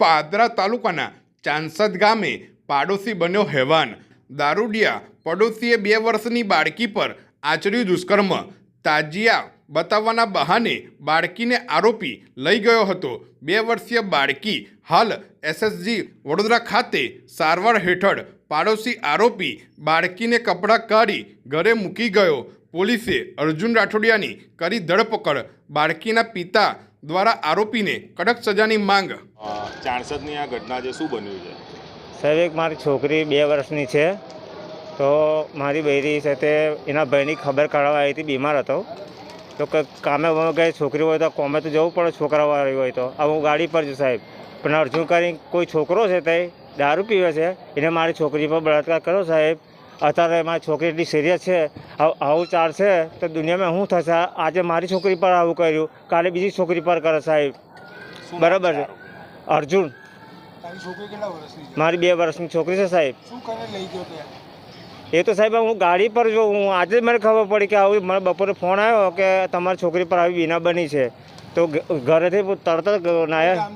પાદરા તાલુકાના ચાંસદ ગામે પાડોશી બન્યો હેવાન. દારૂડિયા પડોશીએ બે વર્ષની બાળકી પર આચર્યું દુષ્કર્મ. તાજિયા બતાવવાના બહાને બાળકીને આરોપી લઈ ગયો હતો. બે વર્ષીય બાળકી હાલ એસએસજી વડોદરા ખાતે સારવાર હેઠળ પાડોશી આરોપી બાળકીને કપડાં કાઢી ઘરે મૂકી ગયો. પોલીસે અર્જુન રાઠોડિયાની કરી ધરપકડ. બાળકીના પિતા દ્વારા આરોપીને કડક સજાની માંગ. અ, ચાણસદની આ ઘટના છે શું બન્યું છે? સાહેબ એક મારી છોકરી બે વર્ષની છે. તો મારી બૈરી સાથે એના ભાઈની ખબર કાઢવા આવી હતી બીમાર હતો. તો કામે ગઈ છોકરી હોય તો કોમે તો જવું પડે છોકરાવાળી હોય તો. હવે હું ગાડી પર છું સાહેબ. પણ અર્જુન કરીને કોઈ છોકરો છે તે દારૂ પીવે છે એને મારી છોકરી પર બળાત્કાર કર્યો સાહેબ. અત્યારે મારી છોકરી એટલી સિરિયસ છે આવ- ચાલશે તો દુનિયામાં શું થશે? આજે મારી છોકરી પર આવું કર્યું કાલે બીજી છોકરી પર કરે સાહેબ. બરાબર છે. અર્જુન. તારી છોકરી કેટલા વર્ષની છે? મારી બે વર્ષની છોકરી છે સાહેબ. શું કરે લઈ ગયો તે? એ તો સાહેબ હું ગાડી પર જો હું આજે જ મને ખબર પડી કે આવું મને બપોરે ફોન આવ્યો કે તમારી છોકરી પર આવી બીના બની છે. તો ઘરેથી તરત જ નાયા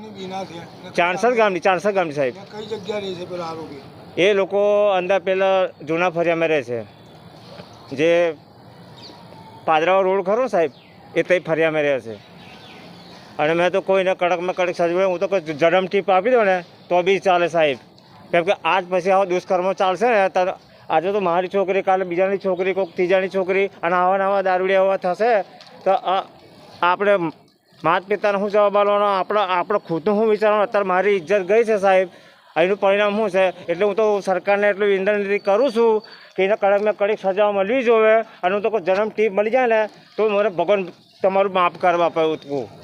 ચાણસદ ગામની ચાણસદ ગામની સાહેબ. કઈ જગ્યા રહે છે પેલો આરોપી એ લોકો અંદર પેલા જૂના ફરિયામાં રહે છે. જે પાદરાવા રોડ ખરો સાહેબ એ તઈ ફરિયામાં રહે છે. અને મેં તો કોઈને કડકમાં કડક સજવે હું તો કોઈ જડમ ટીપ આપી દઉં ને તો બી ચાલે સાહેબ. કેમ કે આજ પછી આવા દુષ્કર્મો ચાલશે ને તારે આજે તો મારી છોકરી કાલે બીજાની છોકરી કોઈક ત્રીજાની છોકરી અને આવા નવા દારૂડિયા આવા થશે તો આપણે માતા પિતાને શું જવાબ આપવાનો? આપણે આપણે ખુદનું શું વિચારવાનું? અત્યારે મારી ઇજ્જત ગઈ છે સાહેબ. એનું પરિણામ શું છે? એટલે હું તો સરકારને એટલું વિનંતી કરું છું કે એને કડકમાં કડક સજા મળવી જોઈએ. અને હું તો કોઈ જન્મ ટીપ મળી જાય ને, તો મને ભગવાન તમારું માફ કરવા આપ્યું હતું